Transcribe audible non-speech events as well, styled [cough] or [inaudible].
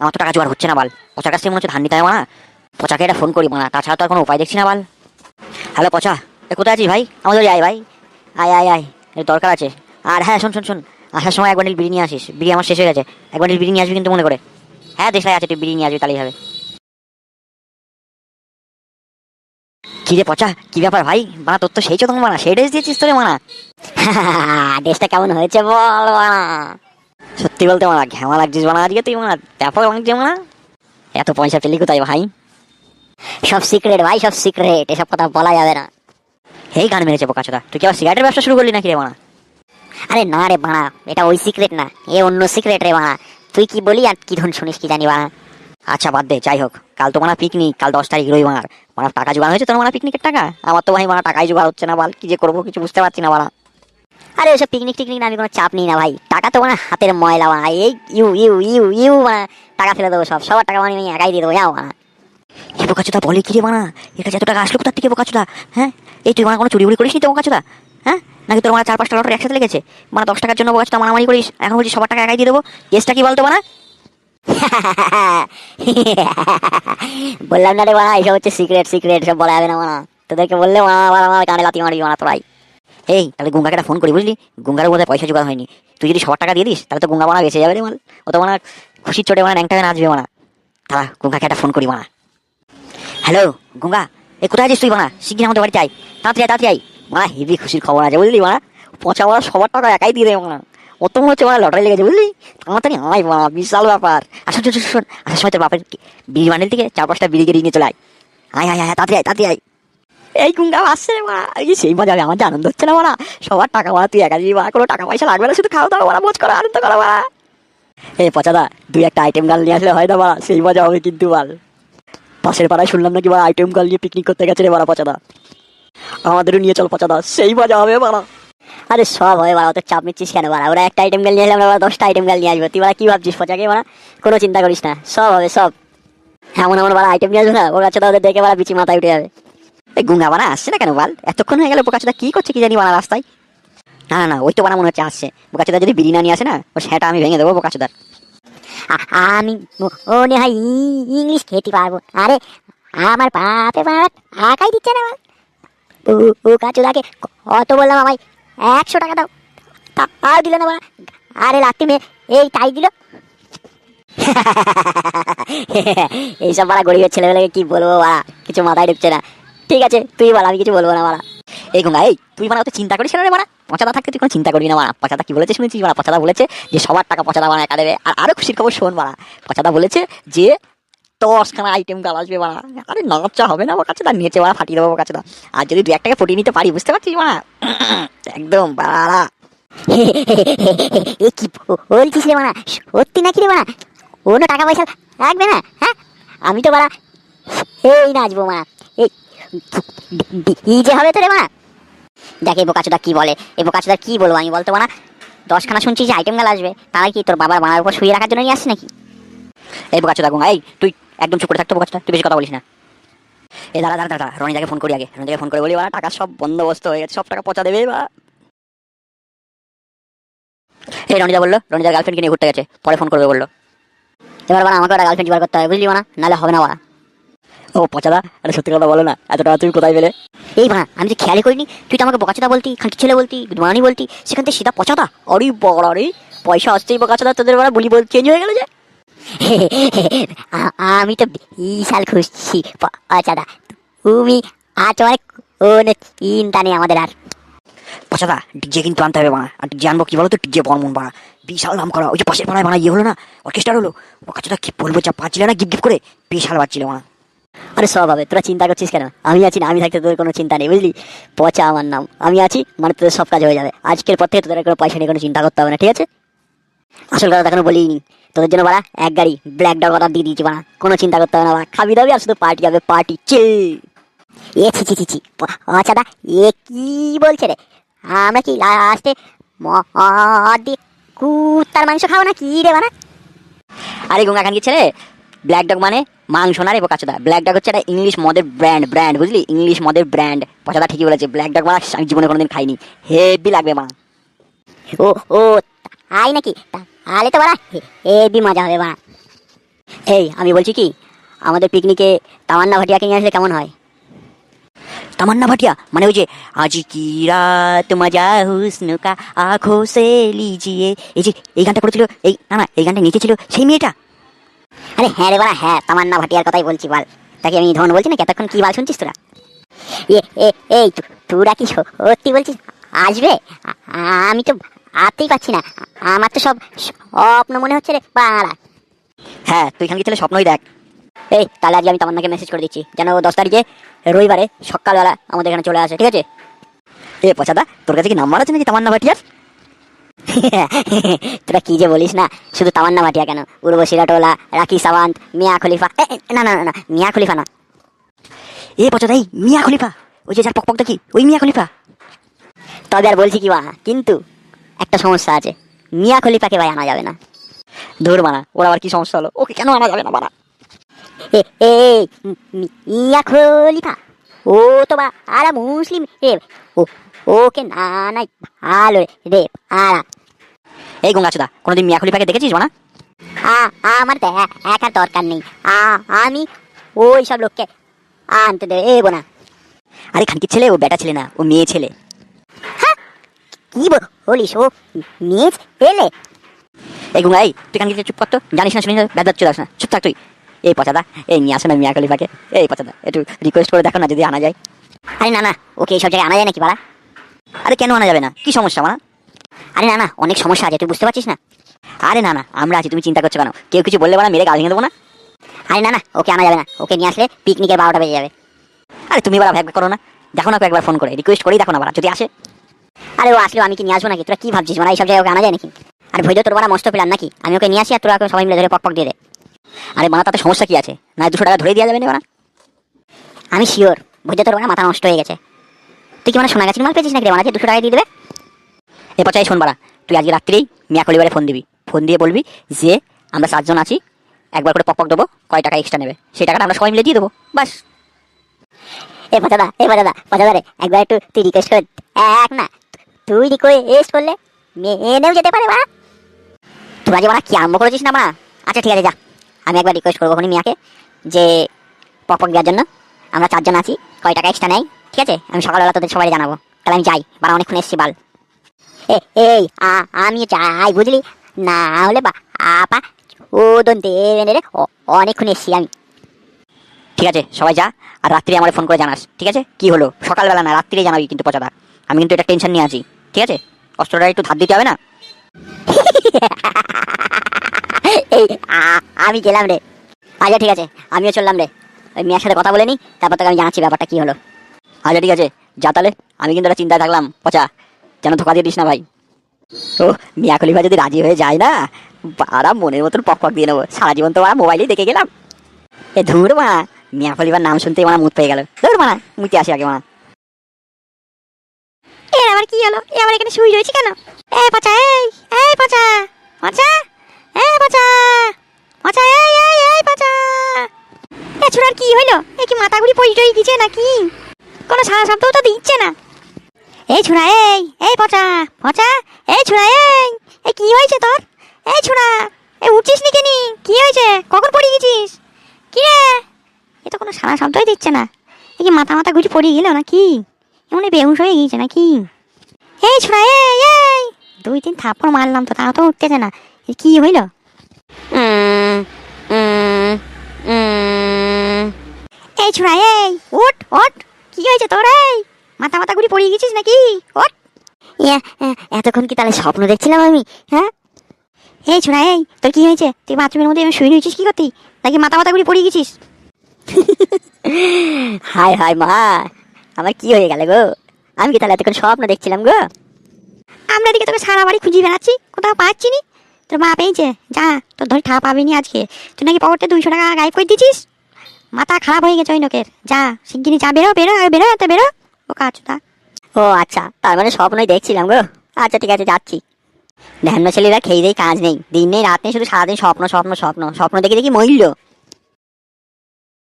আমার তো টাকা জোগাড় হচ্ছে না, বাল। পচার কাছ থেকে মনে হচ্ছে ধান নিতে হবে না পচাকে এটা ফোন করি মানা তাছাড়া তো আর কোনো উপায় দেখছি না, বাল। হ্যালো, পচা। এ, কোথায় আছিস, ভাই? আমাদের আয়, ভাই। আয় আয় আয়। দরকার আছে। আর হ্যাঁ শোন শোন শোন। আসার সময় এক বান্ডিল বিড়ি নিয়ে আসিস। বিড়ি আমার শেষ হয়ে গেছে। এক বান্ডিল বিড়ি নিয়ে আসবি কিন্তু মনে করে। হ্যাঁ দেশলাই আছে, তুই বিড়ি নিয়ে আসবি, তাহলেই হবে। কি রে, পচা? কি ব্যাপার, ভাই? বানা তোর তো সেই চোদন মানা। সেই ড্রেস দিয়েছিস তোরে মানা। [laughs] ড্রেসটা কেমন হয়েছে বল বানা সত্যি বলতে মানা ঘ্যামা লাগছিস বানা আজকে তুই মানা ব্যাপক লাগছে মানা এত পয়সা পেলি কোথায় ভাই? সব সিক্রেট ভাই, সব সিক্রেট এসব কথা বলা যাবে না। এই গান মেরেছে বোকাচোদা তুই কি আবার সিগারেটের ব্যবসা শুরু করলি নাকি রে মানা? আরে না রে বাড়া এটা ওই সিক্রেট না, এ অন্য সিক্রেট রে বাড়া তুই কি বলি আর কি ধন শুনিস কি জানি বাড়া আচ্ছা বাদ দে, যাই হোক, কাল তো মানা পিকনিক কাল দশ তারিখ রই মার মানা টাকা জোগাড় হয়েছে তোর মানা পিকনিকের টাকা? আমার তো ভাই মানা টাকাই জোগাড় হচ্ছে না, বাল, কি যে করব কিছু বুঝতে পারছি না বাড়া আরে ওসব পিকনিক টিকনিক না, আমি কোনো চাপ নিই না ভাই। টাকা তো মানে হাতের ময়লা বানা এই ইউ ইউ ইউ ইউ মানে টাকা ফেলে দেবো সব, সবার টাকা মানে একাই দিয়ে দেবো, যাও বানা এ বোকাচোদা, বলে কি রে মানা এর কাছে এত টাকা আসলো কোথার থেকে বোকাচোদা? হ্যাঁ? এই তুই মানে কোনো চুরি বুড়ি করিস নি তো বোকাচোদা? হ্যাঁ? নাকি তোর মানে চার পাঁচটা লটারি একসাথে লেগেছে? মানে দশ টাকার জন্য বোকাচোদা মারামারি করিস। এখন বলছিস সবার টাকা একাই দিয়ে দেবো। কেসটা কি বলতো বানা? [laughs] বললাম না রে বানা, এইসব হচ্ছে সিক্রেট সিক্রেট সব বলা যাবে না মানা তোদেরকে বললে মানা আমার কানে লাতি মারবি মানা তোরাই। এই তাহলে গঙ্গাকে একটা ফোন করি বুঝলি গঙ্গার বোধহয় পয়সা জোগাড় হয়নি তুই যদি সবার টাকা দিয়ে দিস তাহলে তো গঙ্গা মানা বেঁচে যাবে রে মাল ও তো মানা খুশির চোটে মানা ন্যাংটা নাচবে মানা তারা গঙ্গাকে একটা ফোন করি মানা হ্যালো গঙ্গা এ কোথায় আছিস তুই মানা শিগগির আমাদের বাড়ি চাই তাড়াতাড়ি আয়, তাড়াতাড়ি আয় মানা হেভি খুশির খবর আছে বুঝলি মানা পচা মারা সবার টাকা একাই দিয়ে দেয় মানা অত মনে হচ্ছে মানা লটারি লেগেছে বুঝলি আমার তাড়াতাড়ি আয় মানা বিশাল ব্যাপার আসুন শোন শোন আসার সময় তোর বাপের বিড়ি বান্ডিল থেকে চার পাঁচটা বিড়ি গিয়ে নিয়ে চলে আয় আয় আয় আয় তাড়াতাড়ি আয় তাড়াতাড়ি আয় এই গুঙ্গা আসছে মারা। এই সেই মজা আমার যে আনন্দ হচ্ছে না মারা। সবার টাকা মারা, তুই একা দিবি মারা, কোনো টাকা পয়সা লাগবে না, শুধু খাওয়া দাওয়া মারা, মোজ করা, আনন্দ করা মারা। এই পচাদা, দুই একটা আইটেম গাল নিয়ে আসলে হয় না মারা, সেই মজা হবে কিন্তু বল পাশের পাড়ায় শুনলাম নাকি বা আইটেম গাল নিয়ে পিকনিক করতে গেছে রে মারা পচাদা। আমাদেরও নিয়ে চল পচাদা, সেই মজা হবে মারা। আরে সব হয় মারা, অত চাপ নিচ্ছিস কেন মারা? ওরা একটা আইটেম গাল নিয়ে এলে আমরা দশটা আইটেম গাল নিয়ে আসব। তুই মারা কি ভাবছিস পচাকে মারা? কোনো চিন্তা করিস না, সব হবে, সব। এমন এমন বাড়া আইটেম নিয়ে আসবে না, ওর কাছে ওদের দেখে বাড়া বিচি মাথায় উঠে যাবে। গুঙ্গা বানা আসছে না কেন, বাল? এতক্ষণ হয়ে গেল বোকাচোদা কি করছে কি জানি বানা রাস্তায়? না না ওই তো বানা মনে হচ্ছে আসছে। বোকাচোদা যদি বিড়ি না নিয়ে আসে না ও সেটা আমি ভেঙে দেবো বোকাচোদার। আমি মনে হয় ইংলিশ খেতে পারব। আরে, আমার বাপে বাবা টাকাই দিচ্ছে না ও ও কাচুদাকে কত বললাম আমায়? একশো টাকা দাও। তাও দিল না বাবা আরে, লাত্তি মেয়ে, এই তাই দিল। [laughs] এইসব বাড়া গরিবের ছেলেবেলাকে কি বলব বাড়া কিছু মাথায় ঢুকছে না। ঠিক আছে, তুই বল, আমি কিছু বলব না বাড়া এই গঙ্গা, এই, তুই মানে অত চিন্তা করিস না রে বাড়া পচাদা থাকতে তুই কোনো চিন্তা করবি না বাড়া পচাদা কি বলেছে শুনেছিস বাড়া পচাদা বলেছে যে সবার টাকা পচাদা বাড়া একা দেবে আর আরও খুশির খবর শোন বাড়া পচাদা বলেছে যে দশখানা আইটেম গাল আসবে বাড়া আরে নচা হবে না কাছে দা নিচে বাড়া ফাটিয়ে দেবো কাছে দা আর যদি দু এক টাকা ফুটিয়ে নিতে পারি, বুঝতে পারছিস বাড়া একদম বাড়া এ কি বলছিস রে, মারা? সত্যি নাকি রে মানা কোনো টাকা পয়সা লাগবে না হ্যাঁ? আমি তো বাড়া এই নাচবো মা যে হবে তো রে মা কি বলে, এই কি বলব আমি বলতে না দশখানা শুনছি যে আইটেম গাল আসবে, তাহলে কি তোর বাবার বানার উপর শুয়ে রাখার জন্য নিয়ে আসছিস নাকি? এই এই, তুই একদম চুপ করে থাকতো তুই বেশি কথা বলিস না। ফোন করি আগে ফোন করে বলি টাকা সব বন্দোবস্ত হয়ে গেছে, সব টাকা পচা দেবে বা রনিদা বলল, রনিদার গার্লফ্রেন্ডকে নিয়ে ঘুরতে গেছে, পরে ফোন করবে বলল। এবার বানা আমাকে একটা গার্লফ্রেন্ড জোগাড় করতে হবে, বুঝলি না নাহলে হবে না ও পচাদা আরে সত্যি কথা বলো না এত টাকা তুমি কোথায় পেলে? এই মা আমি যে খেয়ালই করিনি। তুই তো আমাকে বকাচোদা বলতি খাঁটি ছেলে বলতি গুদমানি বলতি সেখান থেকে সিধা পচাদা? অরে বড় রে পয়সা আসছেই বোকাচোদা তোদের বড় বুলি বল চেঞ্জ হয়ে গেল যে। আমি তো বিশাল খুশি পচাদা। তুমি তোমার কোনো চিন্তা নেই আমাদের আর। পচাদা ডিজে কিন্তু আনতে হবে বানা আর ডিজে আনব কি বলো তো ডিজে বর্মন বানা বিশাল নাম করা ওই যে পাশের পাড়ায় বানা ইয়ে হলো না অর্কেস্ট্রার হলো। বোকাচোদা কি বলব যা পাচ্ছিল না গিফট গিফট করে বিশাল বাজছিল বানা আরে সব হবে, তোরা চিন্তা করছিস কেন? আমি আছি না, আমি থাকতে তোদের কোনো চিন্তা নেই, বুঝলি? পচা আমার নাম, আমি আছি মানে তোদের সব কাজ হয়ে যাবে। আজকের পর থেকে তোদের কোনো পয়সা নিয়ে কোনো চিন্তা করতে হবে না, ঠিক আছে? আসল কথা এখনও বলিনি। তোদের জন্য বাড়া, এক গাড়ি, ব্ল্যাক ডগ অর্ডার দিয়ে দিয়েছি বাড়া, কোনো চিন্তা করতে হবে না বাড়া। খাবি দাবি আর শুধু পার্টি হবে পার্টি চিল এ ছি ছি ছি ছি আচ্ছা এ কি বলছে রে? আমরা কি দিয়ে কুত্তার মাংস খাব না কি রে বানা আরে গঙ্গা খানকে ছেলে? ব্ল্যাক ডগ মানে মাংস না রে বোকাচোদা ব্ল্যাক ডাক হচ্ছে একটা ইংলিশ মদের ব্র্যান্ড ব্র্যান্ড বুঝলি? ইংলিশ মদের ব্র্যান্ড পচাদা ঠিকই বলেছে। ব্ল্যাক ডাক মানে আমি জীবনে কোনোদিন খাইনি। হেভি লাগবে মা। ও ও, তাই নাকি? তাহলে তো বাড়া হেবি মজা হবে বাড়া এই, আমি বলছি কি? আমাদের পিকনিকে তামান্না ভাটিয়াকে নিয়ে আসলে কেমন হয়? তামান্না ভাটিয়া? মানে ওই যে, আজ কি রাত মজা হুসন কা আঁখো সে লিজিয়ে। এই যে, এই গানটা করেছিল, এই, না না, এই গানটা নিচে ছিল সেই মেয়েটা? আরে হ্যাঁ রে বাড়া হ্যাঁ তামান্না ভাটিয়ার কথাই বলছি, বল। তাকে আমি ধন বলছি না এতক্ষণ কি বাল শুনছিস তোরা? এ এই তোরা কি সত্যি বলছিস? আসবে? আমি তো আতেই পাচ্ছি না। আমার তো সব স্বপ্ন মনে হচ্ছে রে পাড়া হ্যাঁ তুই এখানে ছেলে স্বপ্নই দেখ। এই, তাহলে আজকে আমি তামান্নাকে মেসেজ করে দিচ্ছি। যেন দশ তারিখে রবিবারে সকালবেলা আমাদের এখানে চলে আসে, ঠিক আছে? এ পচাদা তোর কাছে কি নাম্বার আছে নাকি তামান্না ভাটিয়ার? [laughs] তোরা কি যে বলিস না? শুধু তামান্না ভাটিয়া কেন? উর্বশী রাটোলা রাকি সাওয়ান্ত, মিয়া খলিফা। না না না মিয়া খলিফা না এ পচাদা এই মিয়া খলিফা। ওই যে যার পক দেখি, ওই মিয়া খলিফা। তবে আর বলছি কি বা কিন্তু একটা সমস্যা আছে। মিয়া খলিফাকে ভাই আনা যাবে না। ধর মানা ওর আবার কি সমস্যা হলো? ওকে কেন আনা যাবে না বাড়া এ এ মিয়া খলিফা, ও তো বা, আরা মুসলিম রে। ও, ওকে না নাই, ভালো রে, আরা। এই গঙ্গাচুদা কোনোদিন মিয়া খলিফাকে দেখেছিস বানা আ আমার তো এ- একার দরকার নেই। আ আমি ওই সব লোককে আনতে দেবো না। আরে খানকির ছেলে ও বেটা ছেলে না ও মেয়ে ছেলে। কি বল- বলিস ও মেয়ে এলে এই গঙ্গা এই তুই খানকির চুপ করতো জানিস না শুনিস না বেদাত চলে আস না চুপ থাক তুই। এই পচাদা এই নিয়ে আসে না মিয়া খলিফাকে এই পচাদা একটু রিকোয়েস্ট করে দেখো না যদি আনা যায়। আরে না না ওকে এইসব জায়গায় আনা যায় নাকি বাড়া? আরে কেন আনা যাবে না? কি সমস্যা মানা? আরে না না, অনেক সমস্যা আছে, তুই বুঝতে পারছিস না? আরে না না, আমরা আছি, তুমি চিন্তা করছ কেন? কেউ কিছু বললে বানা মেরে গাল ভেঙে দেবো না? আরে না না, ওকে আনা যাবে না, ওকে নিয়ে আসলে পিকনিকের বারোটা বেজে যাবে। আরে তুমি বলা ভ্যাগ করো না, দেখো না একবার ফোন করে রিকোয়েস্ট করেই দেখো না বারা যদি আসে। আরে ও আসলেও আমি কি নিয়ে আসব নাকি? তোরা কি ভাবছিস? মানে এইসব জায়গায় ওকে আনা যায় নাকি? আর ভৈজ তোর বাড়া মস্ত পেলাম নাকি? আমি ওকে নিয়ে আসি আর তোরা সবাই মিলে ধরে পক পক দিয়ে দে। আরে মানা, তাতে সমস্যা কি আছে? না, দুশো টাকা ধরে দেওয়া যাবে না আমি শিওর ভৈজ তোর বাড়া মাথা নষ্ট হয়ে গেছে। তুই কি মানে সোনা গাছের মাল পেয়েছিস নাকি মানে দুশো টাকা দিয়ে দেবে? এ পচাই শোন বাড়া তুই আজকে রাত্রেই মিয়া খলিবারে ফোন দিবি। ফোন দিয়ে বলবি যে আমরা সাতজন আছি, একবার করে পক পক দেবো, কয় টাকা এক্সট্রা নেবে। সেই টাকাটা আমরা সবাই মিলে দিয়ে দেবো, বাস। এ দাদা এ দাদা দাদা রে, একবার একটু তুই রিকোয়েস্ট করে এক না, তুই রিকোয়েস্ট করলে মেনেও যেতে পারে বা তোরা যে বাড়া কি আরম্ভ করেছিস না বাড়া? আচ্ছা ঠিক আছে, যা। আমি একবার রিকোয়েস্ট করব ওখানে মিয়াকে যে পপক দেওয়ার জন্য। আমরা চারজন আছি, কয় টাকা এক্সট্রা নেই ঠিক আছে? আমি সকালবেলা তোদের সবাই জানাব। তাহলে আমি যাই, বাড়া অনেকক্ষণ এসছি, বাল। [laughs] এই আমি চাই বুঝলি? না হলে বা, আপা ও দন দেবে রে অনেকক্ষণ এসছি আমি। ঠিক আছে, সবাই যা, আর রাত্রি আমার ফোন করে জানাস, ঠিক আছে? কি হলো? সকালবেলা না, রাত্রিরে জানাবি কিন্তু পচাদা। আমি কিন্তু এটা টেনশন নিয়ে আছি, ঠিক আছে? অস্ত্রটা একটু ধার দিতে হবে না? [laughs] এই আমি গেলাম রে। আচ্ছা ঠিক আছে, আমিও চললাম রে। ওই মেয়ের সাথে কথা বলে নি, তারপর তোকে আমি জানাচ্ছি ব্যাপারটা কি হলো। আচ্ছা ঠিক আছে, যা তাহলে। আমি কিন্তু একটা চিন্তায় থাকলাম, পচা। যেন ধোকা দিয়ে দিস না ভাই। ও, মিয়া খলিফা যদি রাজি হয়ে যায় না বারা মনের মতন পক পক দিয়ে নেব। সারা জীবন তো মোবাইলেই দেখে গেলাম। এ ধুর মা, মিয়া খলিফার নাম শুনতেই আমার মুখ পেয়ে গেল। ধুর মা, মুতে আসি আগে মা। এ, আবার কি হলো? এ, আবার এখানে শুই রয়েছে কেন? এ, পচা, এই এই পচা পচা, এ, পচা পচা, এই এই এই পচা। এ কি হইল? এ কি মাথা ঘুরি গেছে নাকি? কোনো সারা শব্দও তো দিচ্ছে না। এই ছোড়া, এই এই পচা পচা, এই ছোড়া, এই এ কি হয়েছে তোর? এই ছোড়া, এই উঠছিস নি কেনি? কি হয়েছে? কখন পড়ে গেছিস? কি রে? এ তো কোনো সারা শব্দই দিচ্ছে না। এ কি মাথা মাথা ঘুরি পড়ে গেল না কি এমন বেহুশ হয়ে গিয়েছে নাকি? এই ছোড়া, এই এই দুই তিন থাপ্পড় মারলাম তো, তাও তো উঠতেছে না। কি হইল। এই ছোড়া, এই ওঠ ওঠ কি হয়েছে তোর, এই? মাথা মাথা ঘুরি পড়ে গেছিস নাকি? এ, এতক্ষণ কি তাহলে স্বপ্ন দেখছিলাম আমি? হ্যাঁ? এই ছোড়া এই তোর কি হয়েছে? তুই বাথরুমের মধ্যে শুয়ে রয়েছিস কি করতি? নাকি মাথা মাথা ঘুরি পড়ে গেছিস? হাই হাই মা আমার কি হয়ে গেল গো? আমি কি তাহলে এতক্ষণ স্বপ্ন দেখছিলাম গো? আমরা এদিকে তোকে সারা বাড়ি খুঁজে বেড়াচ্ছি কোথাও পাচ্ছি নি? তোর মা পেয়েছে যা তোর ধরে ঠা পাবি নি আজকে। তুই নাকি পকেটে দুইশো টাকা গায়েব করে দিছিস মাথা খারাপ হয়ে গেছে ওই লোকের। যা শিগগিরি যা বেরো বেরো বেরো এতে বেরো। ও কাচুদা ও আচ্ছা তার মানে স্বপ্নই দেখছিলাম গো। আচ্ছা ঠিক আছে, যাচ্ছি। ধ্যান ছেলেরা, খেয়ে দেয় কাজ নেই। দিন নেই, রাত নেই, শুধু সারাদিন স্বপ্ন স্বপ্ন স্বপ্ন। স্বপ্ন দেখে দেখি মহিল।